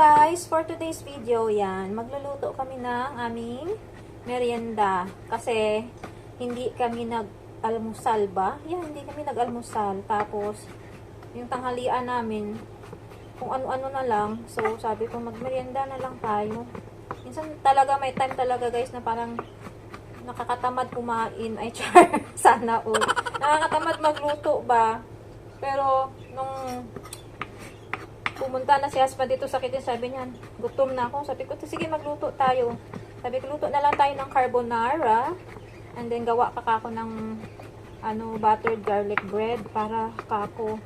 guys, for today's video yan, magluluto kami ng aming merienda. Kasi, hindi kami nag-almusal ba? Yan, hindi kami nag-almusal. Tapos, yung tanghalian namin, kung ano-ano na lang. So, sabi ko, magmerienda na lang tayo. Minsan talaga, may time talaga guys na parang nakakatamad kumain. Ay, char, sana all. Nakakatamad magluto ba? Pero, nung pumunta na si husband dito sa kitchen, sabi niya, gutom na ako. Sabi ko, sige magluto tayo. Sabi ko, luto na lang tayo ng carbonara. And then, gawa pa kako ng ano, buttered garlic bread para kako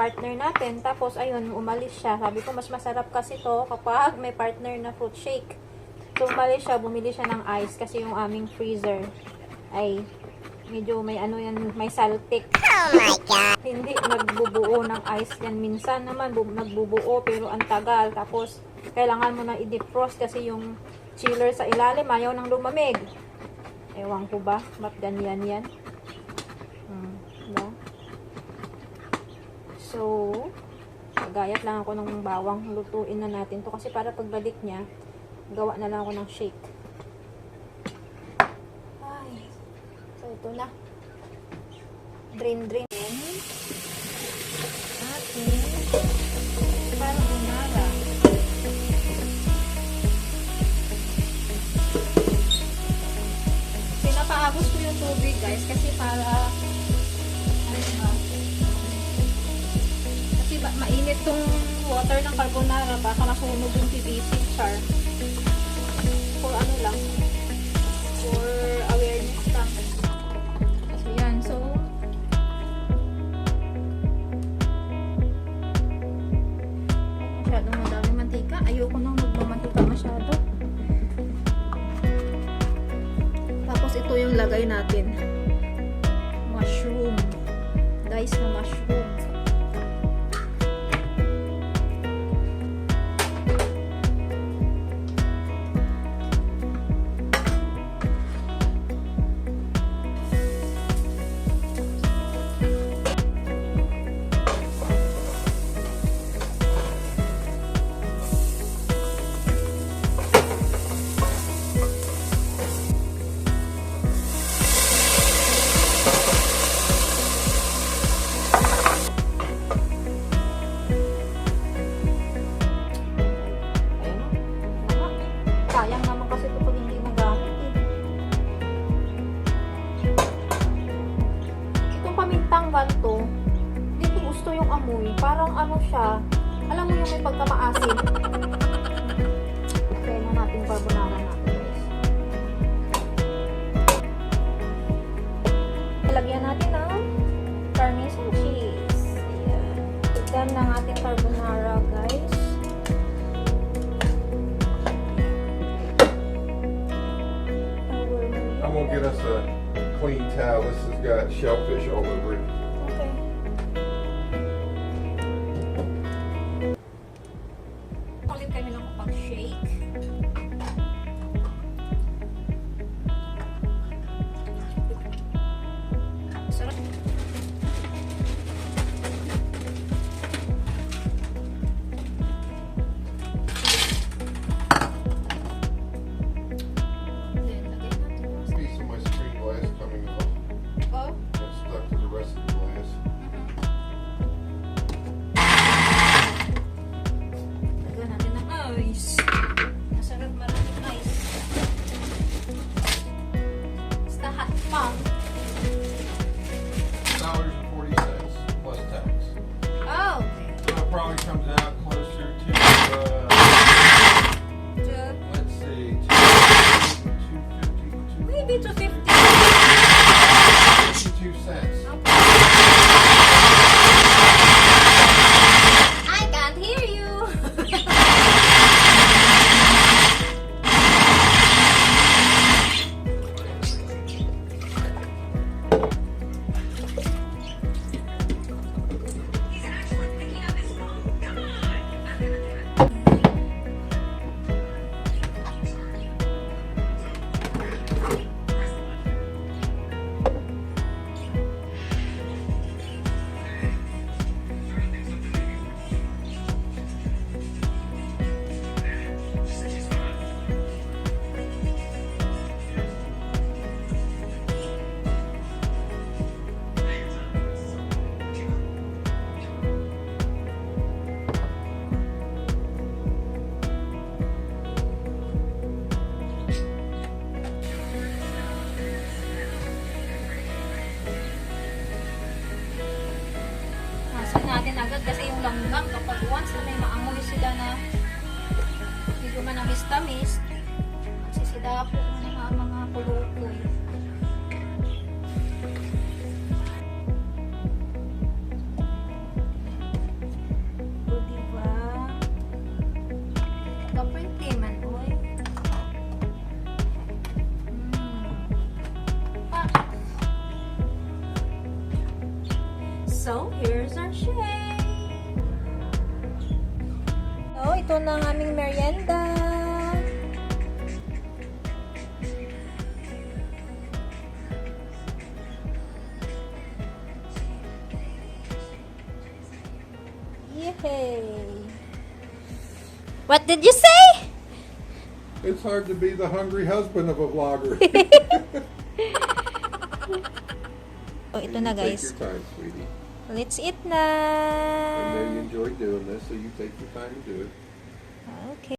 partner natin. Tapos, ayun, umalis siya. Sabi ko, mas masarap kasi to kapag may partner na fruit shake. So, umalis siya, bumili siya ng ice kasi yung aming freezer ay medyo may ano yan, may saltik. Oh my god. Hindi nagbubuo ng ice yan. Minsan naman bu- nagbubuo pero ang tagal. Tapos kailangan mo na i-defrost kasi yung chiller sa ilalim ayaw nang lumamig. Ewan ko ba? Ba't ganyan yan? Hmm, diba? So, gayat lang ako ng bawang. Lutuin na natin to kasi para pagbalik niya, gawa na lang ako ng shake. Ay. So, ito na. Drain, drain. Ating carbonara. Pinapaabos ko yung tubig, guys, kasi para ano? Kasi ba, mainit tong water ng carbonara, baka masunog yung PVC char. For ano lang, ito yung lagay natin. Mushroom. Guys, na mushroom. Pamintang ganito, hindi ko gusto yung amoy. Parang ano siya, alam mo yung may pagkamaasim. Kaya na natin carbonara natin. Lagyan natin ng parmesan cheese. Ayan. Tignan ng ating carbonara guys. I'm gonna get us a clean towel. This has got shellfish all over it. dicho si once na may maamoy sila na hindi ko man namis-tamis, magsisidapo ng mga mga kulukoy. O, diba? Kapwerte man, oy. Mm. Ah. So, here's our shake. Ito na ang aming merienda. Yay! What did you say? It's hard to be the hungry husband of a vlogger. Oh, ito na Take guys. your time, sweetie. Let's eat I know you na. enjoy doing this, so you take your time to do it. Okay.